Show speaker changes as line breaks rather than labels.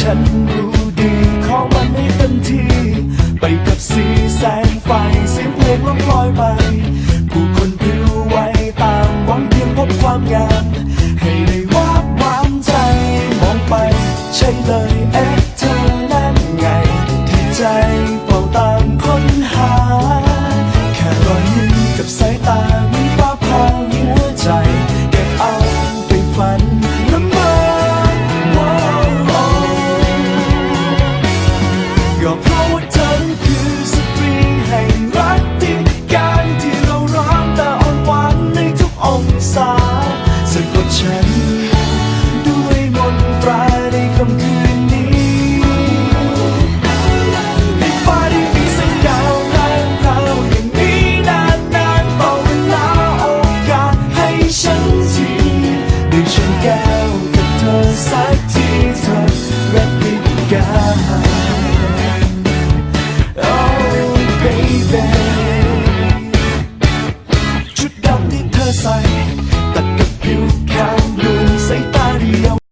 ฉันรู้ดีขอมันให้เต็มที่ ไปกับสีแสงไฟเสียงเพลงล่องลอยไป out. ะกดฉัน ด้วยมนตราในคำคืนนี้ในฟ้าที่มีแสงดาวพราวอย่างนี้นานนานต่อเวลาโอกาสให้ฉันทีได้ฉันแก้วกับเธอสัทีเธอรักปิดกา Oh baby ชุดดำที่เธอใส่